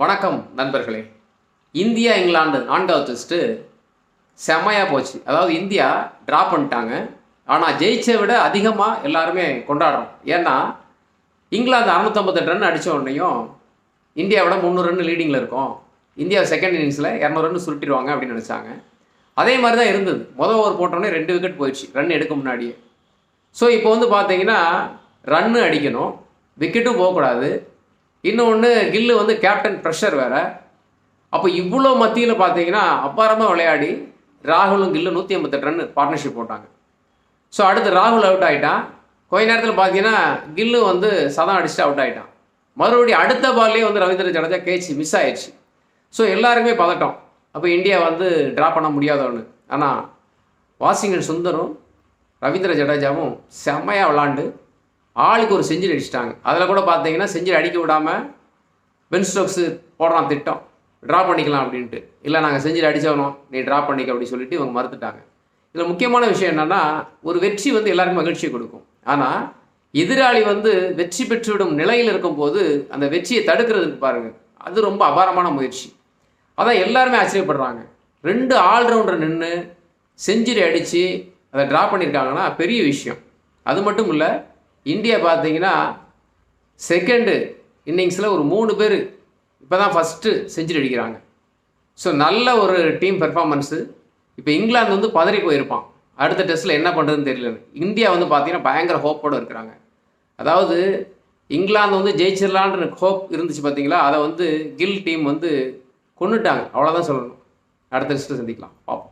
வணக்கம் நண்பர்களே. இந்தியா இங்கிலாந்து நான்காவது டெஸ்ட்டு செம்மையாக போச்சு. அதாவது இந்தியா ட்ரா பண்ணிட்டாங்க. ஆனால் ஜெயிச்சை விட அதிகமாக எல்லாருமே கொண்டாடுறோம். ஏன்னா இங்கிலாந்து அறுநூத்தம்பத்தெட்டு ரன் அடித்த உடனேயும் இந்தியாவோட முந்நூறு ரன் லீடிங்கில் இருக்கும். இந்தியா செகண்ட் இன்னிங்ஸில் இரநூறு ரன் சுருட்டிடுவாங்க அப்படின்னு நினச்சாங்க. அதே மாதிரி தான் இருந்தது. மொதல் ஓவர் போட்டோடனே ரெண்டு விக்கெட் போயிடுச்சு. ரன் எடுக்க முன்னாடியே. ஸோ இப்போ வந்து பார்த்தீங்கன்னா ரன்னு அடிக்கணும். விக்கெட்டும் போகக்கூடாது. இன்னொன்று கில்லு வந்து கேப்டன் ப்ரெஷர் வேறு. அப்போ இவ்வளோ மத்தியில் பார்த்தீங்கன்னா அப்பாரமாக விளையாடி ராகுலும் கில்லு நூற்றி ஐம்பத்தெட்டு ரன் பார்ட்னர்ஷிப் போட்டாங்க. ஸோ அடுத்து ராகுல் அவுட் ஆகிட்டான் கொஞ்ச நேரத்தில் பார்த்தீங்கன்னா கில்லு வந்து சதம் அடிச்சுட்டு அவுட் ஆகிட்டான் மறுபடியும் அடுத்த பால்லேயே வந்து ரவீந்திர ஜடேஜா கேச்சு மிஸ் ஆயிடுச்சு. ஸோ எல்லாருக்குமே பதட்டம். அப்போ இந்தியா வந்து ட்ரா பண்ண முடியாத ஒன்று ஆனால் வாஷிங்டன் சுந்தரும் ரவீந்திர ஜடேஜாவும் செம்மையாக விளாண்டு ஆளுக்கு ஒரு செஞ்சுரி அடிச்சிட்டாங்க. அதில் கூட பார்த்தீங்கன்னா செஞ்சுரி அடிக்க விடாமல் பென் ஸ்டோக்ஸு போடுறான் திட்டம். ட்ரா பண்ணிக்கலாம் அப்படின்ட்டு. இல்லை நாங்கள் செஞ்சுரி அடிச்சவனோம் நீ ட்ரா பண்ணிக்க அப்படின்னு சொல்லிட்டு இவங்க மறுத்துட்டாங்க. இதில் முக்கியமான விஷயம் என்னென்னா ஒரு வெற்றி வந்து எல்லாருக்கும் மகிழ்ச்சியை கொடுக்கும். ஆனால் எதிராளி வந்து வெற்றி பெற்றுவிடும் நிலையில் இருக்கும்போது அந்த வெற்றியை தடுக்கிறதுக்கு பாருங்கள் அது ரொம்ப அபாரமான முயற்சி. அதான் எல்லாருமே ஆச்சரியப்படுறாங்க. ரெண்டு ஆல்ரவுண்டர் நின்று செஞ்சுரி அடித்து அதை ட்ரா பண்ணியிருக்காங்கன்னா பெரிய விஷயம். அது மட்டும் இல்லை இந்தியா பார்த்தீங்கன்னா செகண்டு இன்னிங்ஸில் ஒரு மூணு பேர் இப்போ தான் ஃபஸ்ட்டு செஞ்சுரி அடிக்கிறாங்க. ஸோ நல்ல ஒரு டீம் பெர்ஃபார்மன்ஸு இப்போ இங்கிலாந்து வந்து பதறி போயிருப்பான். அடுத்த டெஸ்ட்டில் என்ன பண்ணுறதுன்னு தெரியல. இந்தியா வந்து பார்த்தீங்கன்னா பயங்கர ஹோப்போடு இருக்கிறாங்க. அதாவது இங்கிலாந்து வந்து ஜெயிச்சிடலான்ற ஹோப் இருந்துச்சு பார்த்தீங்களா? அதை வந்து கில் டீம் வந்து கொண்டுட்டாங்க அவ்வளோதான் சொல்லணும். அடுத்த டெஸ்ட்டில் சந்திக்கலாம். பார்ப்போம்.